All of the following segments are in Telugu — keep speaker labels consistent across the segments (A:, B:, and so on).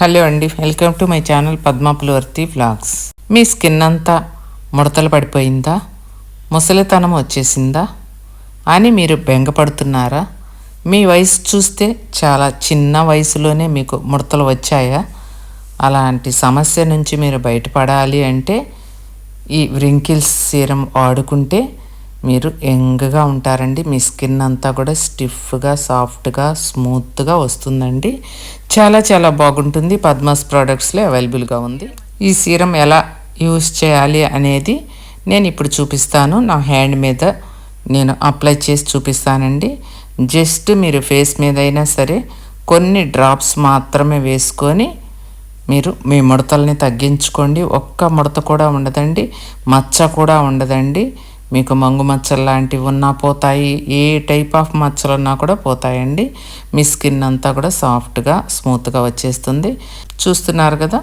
A: హలో అండి welcome to my channel Padmapulavarthi vlogs. Me skin అంతా ముడతలు పడిపోయిందా? ముసలితనం వచ్చేసిందా? అని మీరు బెంగపడుతున్నారా? మీ వయసు చూస్తే చాలా చిన్న వయసులోనే మీకు ముడతలు వచ్చాయా? అలాంటి సమస్య నుంచి మీరు బయటపడాలి అంటే ఈ వ్రింకిల్స్ సీరం వాడుకుంటే మీరు యంగ్గా ఉంటారండి. మీ స్కిన్ అంతా కూడా స్టిఫ్గా సాఫ్ట్గా స్మూత్గా వస్తుందండి. చాలా చాలా బాగుంటుంది. పద్మాస్ ప్రోడక్ట్స్లో అవైలబుల్గా ఉంది. ఈ సీరం ఎలా యూస్ చేయాలి అనేది నేను ఇప్పుడు చూపిస్తాను. నా హ్యాండ్ మీద నేను అప్లై చేసి చూపిస్తానండి. జస్ట్ మీరు ఫేస్ మీద అయినా సరే కొన్ని డ్రాప్స్ మాత్రమే వేసుకొని మీరు మీ ముడతల్ని తగ్గించుకోండి. ఒక్క ముడత కూడా ఉండదండి. మచ్చ కూడా ఉండదండి. మీకు మంగు మచ్చలు లాంటివి ఉన్నా పోతాయి. ఏ టైప్ ఆఫ్ మచ్చలు ఉన్నా కూడా పోతాయండి. మీ స్కిన్ అంతా కూడా సాఫ్ట్గా స్మూత్గా వచ్చేస్తుంది. చూస్తున్నారు కదా?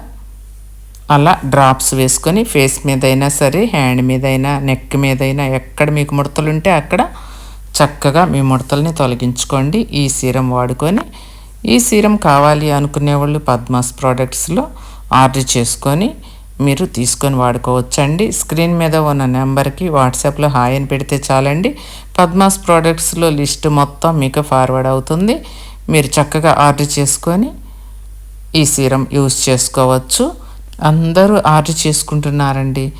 A: అలా డ్రాప్స్ వేసుకొని ఫేస్ మీద అయినా సరే హ్యాండ్ మీదైనా నెక్ మీద అయినా ఎక్కడ మీకు ముడతలు ఉంటే అక్కడ చక్కగా మీ ముడతల్ని తొలగించుకోండి. ఈ సీరం వాడుకొని ఈ సీరం కావాలి అనుకునే వాళ్ళు పద్మాస్ ప్రోడక్ట్స్లో ఆర్డర్ చేసుకొని మీరు తీసుకొని వాడుకోవచ్చండి. స్క్రీన్ మీద ఉన్న నెంబర్కి వాట్సాప్లో హాయ్ అని పెడితే చాలండి. పద్మాస్ ప్రోడక్ట్స్లో లిస్ట్ మొత్తం మీకు ఫార్వర్డ్ అవుతుంది. మీరు చక్కగా ఆర్డర్ చేసుకొని ఈ సీరం యూస్ చేసుకోవచ్చు. అందరూ ఆర్డర్ చేసుకుంటున్నారండి.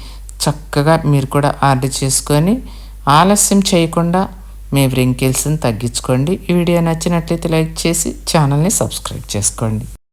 A: చక్కగా మీరు కూడా ఆర్డర్ చేసుకొని ఆలస్యం చేయకుండా మీ వ్రింకిల్స్ని తగ్గించుకోండి. ఈ వీడియో నచ్చినట్లయితే లైక్ చేసి ఛానల్ని సబ్స్క్రైబ్ చేసుకోండి.